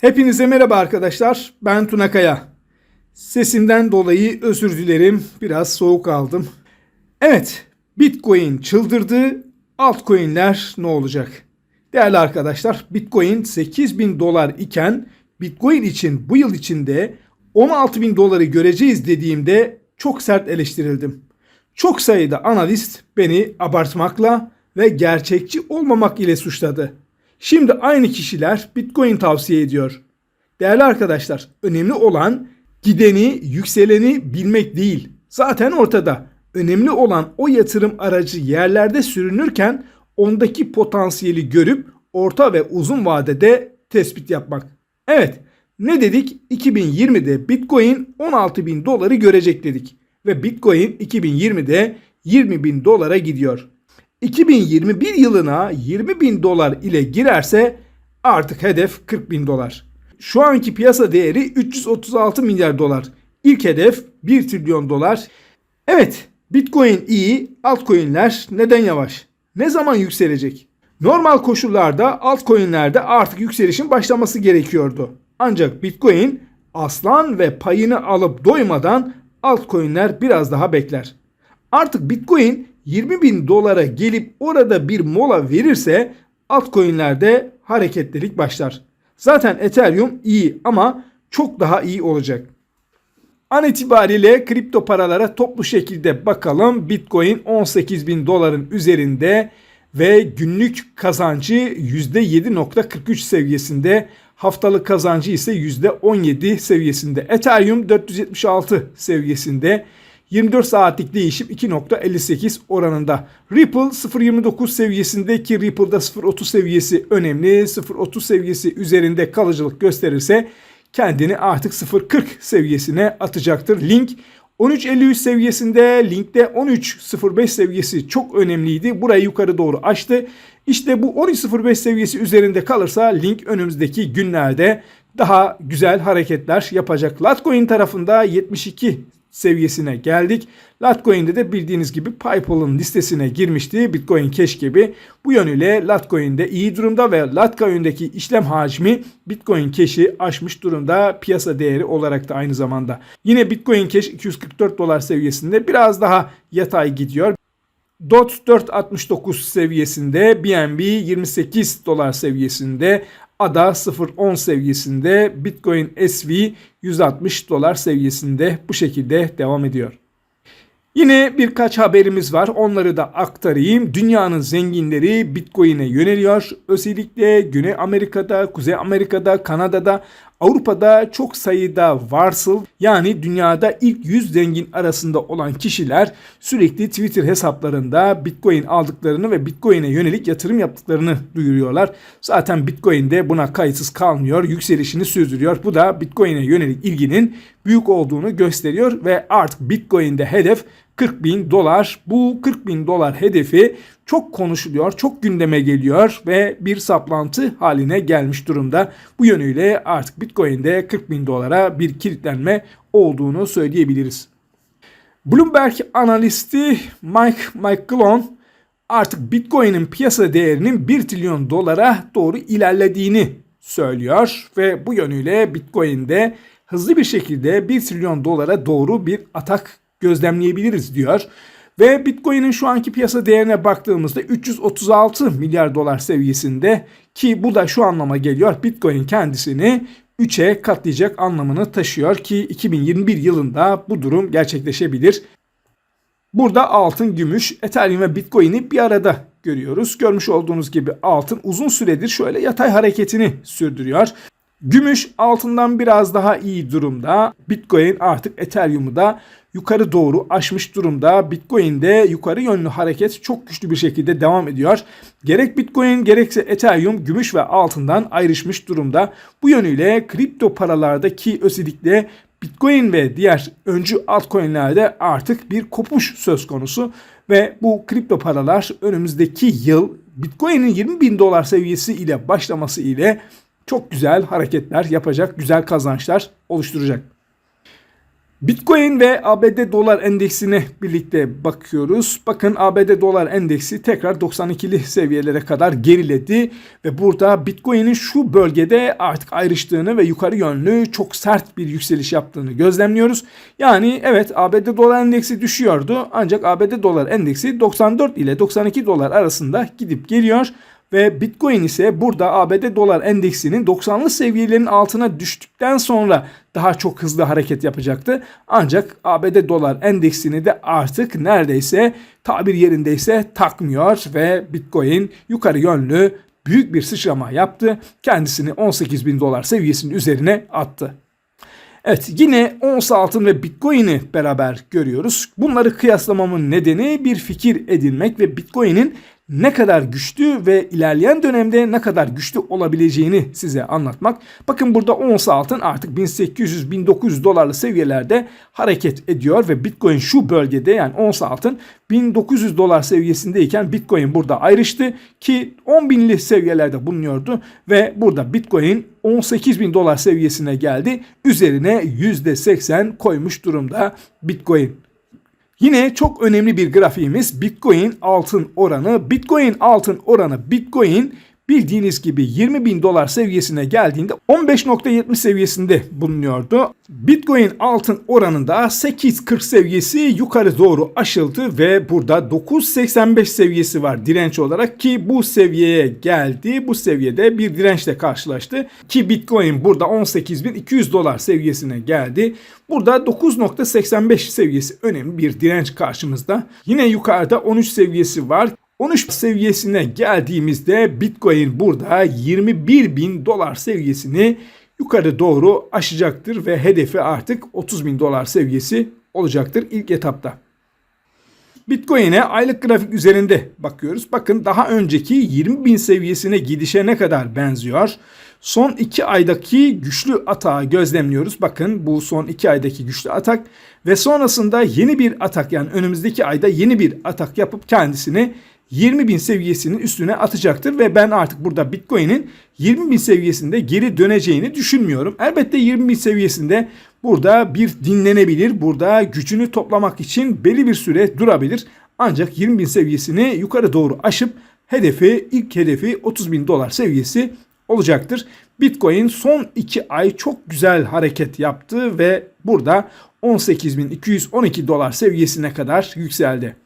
Hepinize merhaba arkadaşlar. Ben Tuna Kaya. Sesimden dolayı özür dilerim. Biraz soğuk aldım. Evet, Bitcoin çıldırdı. Altcoin'ler ne olacak? Değerli arkadaşlar, Bitcoin 8000 dolar iken Bitcoin için bu yıl içinde 16 bin doları göreceğiz dediğimde çok sert eleştirildim. Çok sayıda analist beni abartmakla ve gerçekçi olmamak ile suçladı. Şimdi aynı kişiler Bitcoin tavsiye ediyor. Değerli arkadaşlar, önemli olan gideni, yükseleni bilmek değil. Zaten ortada. Önemli olan o yatırım aracı yerlerde sürünürken ondaki potansiyeli görüp orta ve uzun vadede tespit yapmak. Evet, ne dedik? 2020'de Bitcoin 16 bin doları görecek dedik. Ve Bitcoin 2020'de 20 bin dolara gidiyor. 2021 yılına 20 bin dolar ile girerse artık hedef 40 bin dolar. Şu anki piyasa değeri 336 milyar dolar. İlk hedef 1 trilyon dolar. Evet Bitcoin iyi, altcoin'ler neden yavaş? Ne zaman yükselecek? Normal koşullarda altcoin'lerde artık yükselişin başlaması gerekiyordu. Ancak Bitcoin aslan ve payını alıp doymadan altcoin'ler biraz daha bekler. Artık Bitcoin 20 bin dolara gelip orada bir mola verirse altcoin'lerde hareketlilik başlar. Zaten Ethereum iyi ama çok daha iyi olacak. An itibariyle kripto paralara toplu şekilde bakalım. Bitcoin 18 bin doların üzerinde ve günlük kazancı %7.43 seviyesinde. Haftalık kazancı ise %17 seviyesinde. Ethereum 476 seviyesinde. 24 saatlik değişim 2.58 oranında. Ripple 0.29 seviyesindeki Ripple'da 0.30 seviyesi önemli. 0.30 seviyesi üzerinde kalıcılık gösterirse kendini artık 0.40 seviyesine atacaktır. Link 13.53 seviyesinde linkte 13.05 seviyesi çok önemliydi. Burayı yukarı doğru açtı. İşte bu 13.05 seviyesi üzerinde kalırsa link önümüzdeki günlerde daha güzel hareketler yapacak. Latcoin tarafında 72 seviyesine geldik. Latcoin'de de bildiğiniz gibi PayPal'ın listesine girmişti. Bitcoin Cash gibi. Bu yönüyle Latcoin'de iyi durumda ve Latcoin'deki işlem hacmi Bitcoin Cash'i aşmış durumda. Piyasa değeri olarak da aynı zamanda. Yine Bitcoin Cash 244 dolar seviyesinde biraz daha yatay gidiyor. DOT 4.69 seviyesinde, BNB 28 dolar seviyesinde, ADA 0.10 seviyesinde, Bitcoin SV 160 dolar seviyesinde bu şekilde devam ediyor. Yine birkaç haberimiz var. Onları da aktarayım. Dünyanın zenginleri Bitcoin'e yöneliyor. Özellikle Güney Amerika'da, Kuzey Amerika'da, Kanada'da, Avrupa'da çok sayıda varsıl yani dünyada ilk 100 zengin arasında olan kişiler sürekli Twitter hesaplarında Bitcoin aldıklarını ve Bitcoin'e yönelik yatırım yaptıklarını duyuruyorlar. Zaten Bitcoin de buna kayıtsız kalmıyor, yükselişini sürdürüyor. Bu da Bitcoin'e yönelik ilginin büyük olduğunu gösteriyor ve artık Bitcoin'de hedef 40 bin dolar. Bu 40 bin dolar hedefi çok konuşuluyor, çok gündeme geliyor ve bir saplantı haline gelmiş durumda. Bu yönüyle artık Bitcoin'de 40 bin dolara bir kilitlenme olduğunu söyleyebiliriz. Bloomberg analisti Mike McClellan artık Bitcoin'in piyasa değerinin 1 trilyon dolara doğru ilerlediğini söylüyor ve bu yönüyle Bitcoin'de hızlı bir şekilde 1 trilyon dolara doğru bir atak gözlemleyebiliriz diyor. Ve Bitcoin'in şu anki piyasa değerine baktığımızda 336 milyar dolar seviyesinde ki bu da şu anlama geliyor. Bitcoin kendisini 3'e katlayacak anlamını taşıyor ki 2021 yılında bu durum gerçekleşebilir. Burada altın, gümüş, Ethereum ve Bitcoin'i bir arada görüyoruz. Görmüş olduğunuz gibi altın uzun süredir şöyle yatay hareketini sürdürüyor. Gümüş altından biraz daha iyi durumda. Bitcoin artık Ethereum'u da yukarı doğru aşmış durumda. Bitcoin'de yukarı yönlü hareket çok güçlü bir şekilde devam ediyor. Gerek Bitcoin gerekse Ethereum gümüş ve altından ayrışmış durumda. Bu yönüyle kripto paralardaki özellikle Bitcoin ve diğer öncü altcoin'lerde artık bir kopuş söz konusu ve bu kripto paralar önümüzdeki yıl Bitcoin'in 20 bin dolar seviyesi ile başlaması ile çok güzel hareketler yapacak, güzel kazançlar oluşturacak. Bitcoin ve ABD dolar endeksine birlikte bakıyoruz. Bakın ABD dolar endeksi tekrar 92'li seviyelere kadar geriledi ve burada Bitcoin'in şu bölgede artık ayrıştığını ve yukarı yönlü çok sert bir yükseliş yaptığını gözlemliyoruz. Yani evet ABD dolar endeksi düşüyordu ancak ABD dolar endeksi 94 ile 92 dolar arasında gidip geliyor. Ve Bitcoin ise burada ABD dolar endeksinin 90'lı seviyelerin altına düştükten sonra daha çok hızlı hareket yapacaktı. Ancak ABD dolar endeksini de artık neredeyse tabir yerindeyse takmıyor ve Bitcoin yukarı yönlü büyük bir sıçrama yaptı. Kendisini 18 bin dolar seviyesinin üzerine attı. Evet yine ons altın ve bitcoin'i beraber görüyoruz. Bunları kıyaslamamın nedeni bir fikir edinmek ve bitcoin'in ne kadar güçlü ve ilerleyen dönemde ne kadar güçlü olabileceğini size anlatmak. Bakın burada ons altın artık 1800-1900 dolarlı seviyelerde hareket ediyor ve Bitcoin şu bölgede yani ons altın 1900 dolar seviyesindeyken Bitcoin burada ayrıştı ki 10 binli seviyelerde bulunuyordu ve burada Bitcoin 18 bin dolar seviyesine geldi. Üzerine %80 koymuş durumda Bitcoin. Yine çok önemli bir grafiğimiz Bitcoin altın oranı. Bitcoin altın oranı Bitcoin bildiğiniz gibi 20 bin dolar seviyesine geldiğinde 15.70 seviyesinde bulunuyordu. Bitcoin altın oranında 8.40 seviyesi yukarı doğru aşıldı ve burada 9.85 seviyesi var direnç olarak ki bu seviyeye geldi. Bu seviyede bir dirençle karşılaştı ki Bitcoin burada 18.200 dolar seviyesine geldi. Burada 9.85 seviyesi önemli bir direnç karşımızda. Yine yukarıda 13 seviyesi var. 13 seviyesine geldiğimizde Bitcoin burada 21 bin dolar seviyesini yukarı doğru aşacaktır ve hedefi artık 30 bin dolar seviyesi olacaktır ilk etapta. Bitcoin'e aylık grafik üzerinde bakıyoruz. Bakın daha önceki 20 bin seviyesine gidişe ne kadar benziyor. Son 2 aydaki güçlü atağı gözlemliyoruz. Bakın bu son 2 aydaki güçlü atak ve sonrasında yeni bir atak yani önümüzdeki ayda yeni bir atak yapıp kendisini 20 bin seviyesinin üstüne atacaktır ve ben artık burada Bitcoin'in 20 bin seviyesinde geri döneceğini düşünmüyorum. Elbette 20 bin seviyesinde burada bir dinlenebilir. Burada gücünü toplamak için belli bir süre durabilir. Ancak 20 bin seviyesini yukarı doğru aşıp hedefi ilk hedefi 30 bin dolar seviyesi olacaktır. Bitcoin son 2 ay çok güzel hareket yaptı ve burada 18.212 dolar seviyesine kadar yükseldi.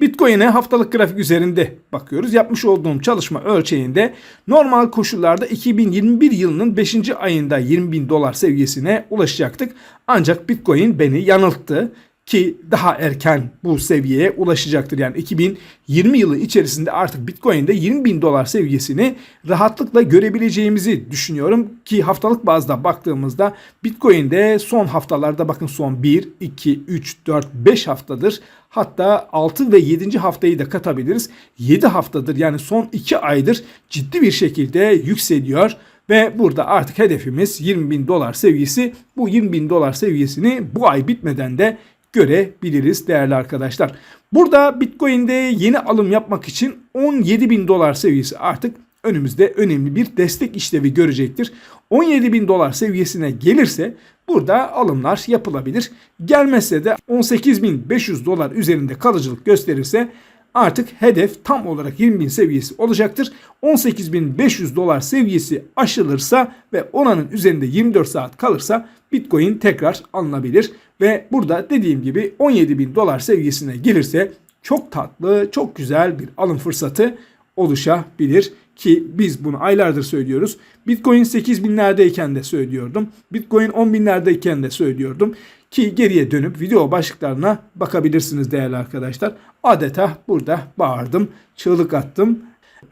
Bitcoin'e haftalık grafik üzerinde bakıyoruz. Yapmış olduğum çalışma ölçeğinde normal koşullarda 2021 yılının 5. ayında 20 bin dolar seviyesine ulaşacaktık. Ancak Bitcoin beni yanılttı ki daha erken bu seviyeye ulaşacaktır. Yani 2020 yılı içerisinde artık Bitcoin'de 20 bin dolar seviyesini rahatlıkla görebileceğimizi düşünüyorum. Ki haftalık bazda baktığımızda Bitcoin'de son haftalarda bakın son 1, 2, 3, 4, 5 haftadır hatta 6 ve 7. haftayı da katabiliriz. 7 haftadır yani son 2 aydır ciddi bir şekilde yükseliyor. Ve burada artık hedefimiz 20 bin dolar seviyesi. Bu 20 bin dolar seviyesini bu ay bitmeden de görebiliriz değerli arkadaşlar. Burada Bitcoin'de yeni alım yapmak için 17 bin dolar seviyesi artık önümüzde önemli bir destek işlevi görecektir. 17 bin dolar seviyesine gelirse burada alımlar yapılabilir. Gelmezse de 18.500 dolar üzerinde kalıcılık gösterirse artık hedef tam olarak 20.000 seviyesi olacaktır. 18.500 dolar seviyesi aşılırsa ve oranın üzerinde 24 saat kalırsa Bitcoin tekrar alınabilir. Ve burada dediğim gibi 17.000 dolar seviyesine gelirse çok tatlı, çok güzel bir alım fırsatı oluşabilir ki biz bunu aylardır söylüyoruz. Bitcoin 8 binlerdeyken de söylüyordum. Bitcoin 10 binlerdeyken de söylüyordum. Ki geriye dönüp video başlıklarına bakabilirsiniz değerli arkadaşlar. Adeta burada bağırdım, çığlık attım.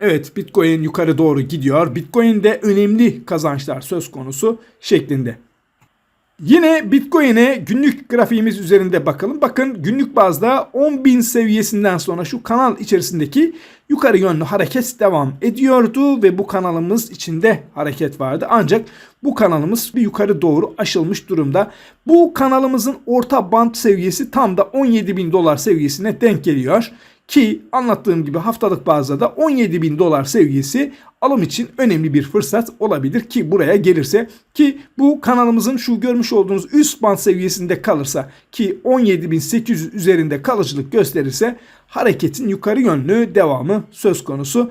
Evet Bitcoin yukarı doğru gidiyor. Bitcoin'de önemli kazançlar söz konusu şeklinde. Yine Bitcoin'e günlük grafiğimiz üzerinde bakalım. Bakın günlük bazda 10.000 seviyesinden sonra şu kanal içerisindeki yukarı yönlü hareket devam ediyordu ve bu kanalımız içinde hareket vardı. Ancak bu kanalımız bir yukarı doğru aşılmış durumda. Bu kanalımızın orta band seviyesi tam da 17.000 dolar seviyesine denk geliyor. Ki anlattığım gibi haftalık bazda da 17 bin dolar seviyesi alım için önemli bir fırsat olabilir ki buraya gelirse ki bu kanalımızın şu görmüş olduğunuz üst band seviyesinde kalırsa ki 17.800 üzerinde kalıcılık gösterirse hareketin yukarı yönlü devamı söz konusu.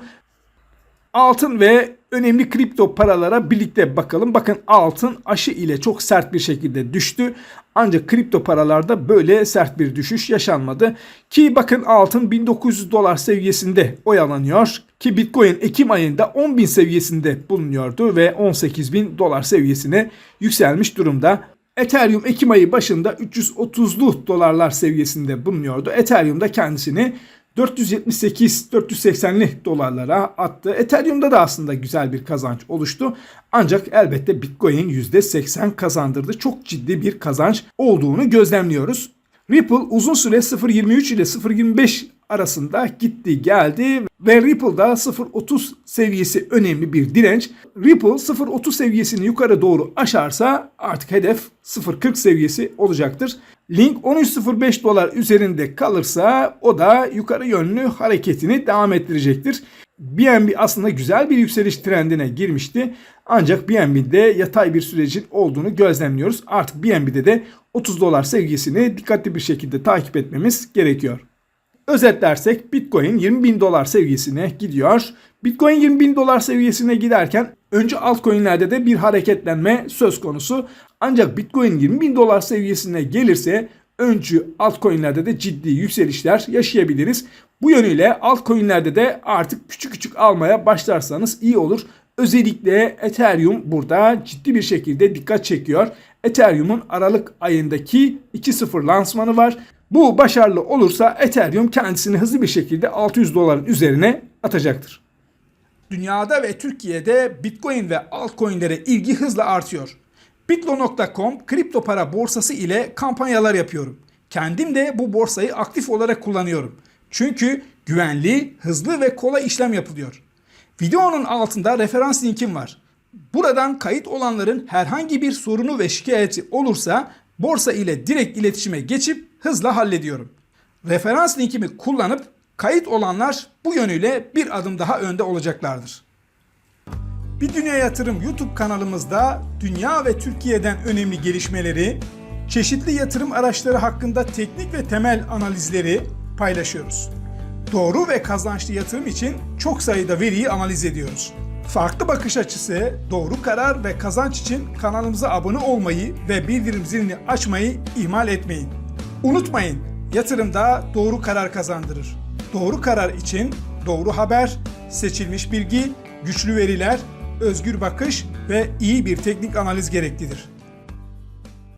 Altın ve önemli kripto paralara birlikte bakalım. Bakın altın aşı ile çok sert bir şekilde düştü. Ancak kripto paralarda böyle sert bir düşüş yaşanmadı. Ki bakın altın 1900 dolar seviyesinde oyalanıyor. Ki Bitcoin Ekim ayında 10.000 seviyesinde bulunuyordu ve 18.000 dolar seviyesine yükselmiş durumda. Ethereum Ekim ayı başında 330'lu dolarlar seviyesinde bulunuyordu. Ethereum da kendisini 478-480'li dolarlara attı. Ethereum'da da aslında güzel bir kazanç oluştu. Ancak elbette Bitcoin %80 kazandırdı. Çok ciddi bir kazanç olduğunu gözlemliyoruz. Ripple uzun süre 0.23 ile 0.25 arasında gitti geldi ve Ripple'da 0.30 seviyesi önemli bir direnç. Ripple 0.30 seviyesini yukarı doğru aşarsa artık hedef 0.40 seviyesi olacaktır. Link 13.05 dolar üzerinde kalırsa o da yukarı yönlü hareketini devam ettirecektir. BNB aslında güzel bir yükseliş trendine girmişti. Ancak BNB'de yatay bir sürecin olduğunu gözlemliyoruz. Artık BNB'de de 30 dolar seviyesini dikkatli bir şekilde takip etmemiz gerekiyor. Özetlersek Bitcoin 20 bin dolar seviyesine gidiyor. Bitcoin 20 bin dolar seviyesine giderken önce altcoin'lerde de bir hareketlenme söz konusu. Ancak Bitcoin 20 bin dolar seviyesine gelirse öncü altcoin'lerde de ciddi yükselişler yaşayabiliriz. Bu yönüyle altcoin'lerde de artık küçük küçük almaya başlarsanız iyi olur. Özellikle Ethereum burada ciddi bir şekilde dikkat çekiyor. Ethereum'un Aralık ayındaki 2.0 lansmanı var. Bu başarılı olursa Ethereum kendisini hızlı bir şekilde 600 doların üzerine atacaktır. Dünyada ve Türkiye'de Bitcoin ve altcoin'lere ilgi hızla artıyor. Bitlo.com kripto para borsası ile kampanyalar yapıyorum. Kendim de bu borsayı aktif olarak kullanıyorum. Çünkü güvenli, hızlı ve kolay işlem yapılıyor. Videonun altında referans linkim var. Buradan kayıt olanların herhangi bir sorunu ve şikayeti olursa borsa ile direkt iletişime geçip hızla hallediyorum. Referans linkimi kullanıp kayıt olanlar bu yönüyle bir adım daha önde olacaklardır. Bir Dünya Yatırım YouTube kanalımızda dünya ve Türkiye'den önemli gelişmeleri, çeşitli yatırım araçları hakkında teknik ve temel analizleri paylaşıyoruz. Doğru ve kazançlı yatırım için çok sayıda veriyi analiz ediyoruz. Farklı bakış açısı, doğru karar ve kazanç için kanalımıza abone olmayı ve bildirim zilini açmayı ihmal etmeyin. Unutmayın, yatırımda doğru karar kazandırır. Doğru karar için doğru haber, seçilmiş bilgi, güçlü veriler, özgür bakış ve iyi bir teknik analiz gereklidir.